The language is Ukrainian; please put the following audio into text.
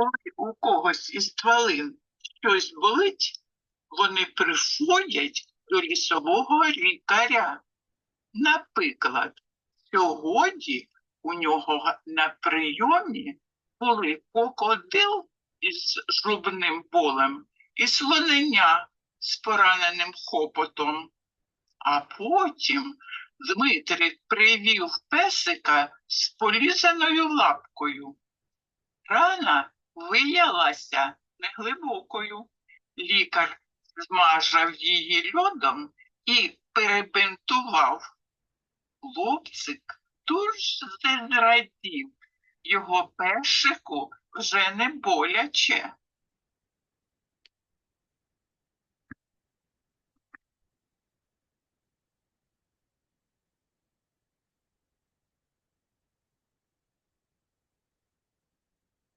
коли у когось із тварин щось болить, вони приходять до лісового лікаря. Наприклад, сьогодні у нього на прийомі були крокодил із жубним болем і слонення з пораненим хопотом. А потім Дмитрик привів песика з полізаною лапкою. Рана виявилася неглибокою. Лікар змажав її льодом і перебинтував. Хлопцик дуже зрадів. Його першику вже не боляче.